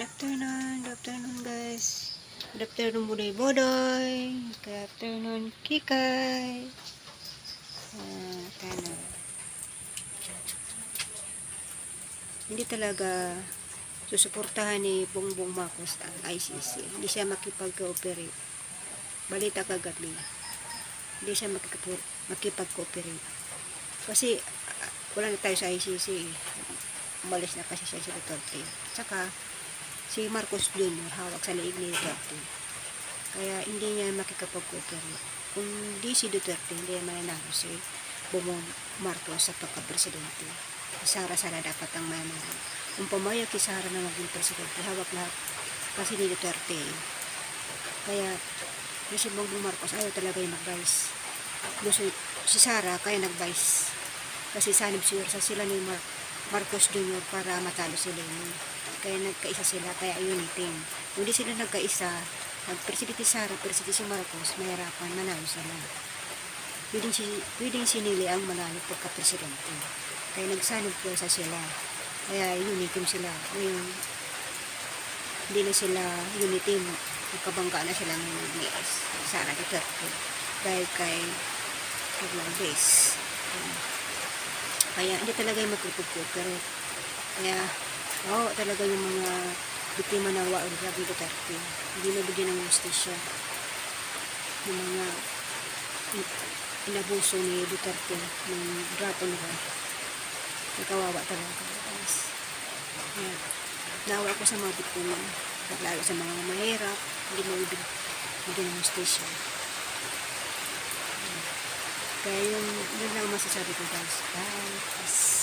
Good afternoon, good afternoon guys. Good afternoon Buday Bodoy. Good afternoon Kikay. Ah, ano. Hindi talaga susuportahan ni Bongbong Marcos ang ICC. Hindi siya makipag-cooperate. Balita kagabi. Hindi siya makipag- makipag-cooperate. Kasi ah, wala na tayo sa ICC. Umalis na kasi siya sa Duterte. Tsaka, si Marcos Jr. hawak sa liig ni Duterte. Kaya hindi niya makikapag-cooperate. Kung di si Duterte, hindi niya mananalo si Bongbong Marcos sa pagka-presidente. Sara Sara dapat ang mananalo. Kung pumayag si Sara na maging presidente, hawak lahat kasi ni Duterte. eh. Kaya yung si Bongbong Marcos ayaw talaga yung mag-vice. Si Sara kaya nag-vice. Kasi sanib siguro sa sila ni Mar Marcos Jr. para matalo si Lenin. Kaya nagkaisa sila, kaya uniting. Kung di sila nagkaisa, nag-presidente Sara, presidente si Marcos, mahirapan, manalo sila. Pwedeng, si, pwedeng sinili ang manalo pagka-presidente. Kaya nagsanib po sa sila. Kaya uniting sila. Ngayon, hindi na sila uniting. Nagkabangga na sila ng ni Sara Duterte. Dahil kay Hernandez. Kaya hindi talaga yung magkukupupere. Kaya, oo, talaga yung mga biktima ng Waon Rabi Duterte. Hindi nabigyan ng justisya. Yung mga in- inabuso ni Duterte ng grato nila. Nakawawa talaga. Guys. Kaya, nawa ko sa mga biktima. Lalo sa mga mahirap. Hindi mo bigyan ng justisya. Kaya yung, yun lang masasabi ko guys. Bye. Peace.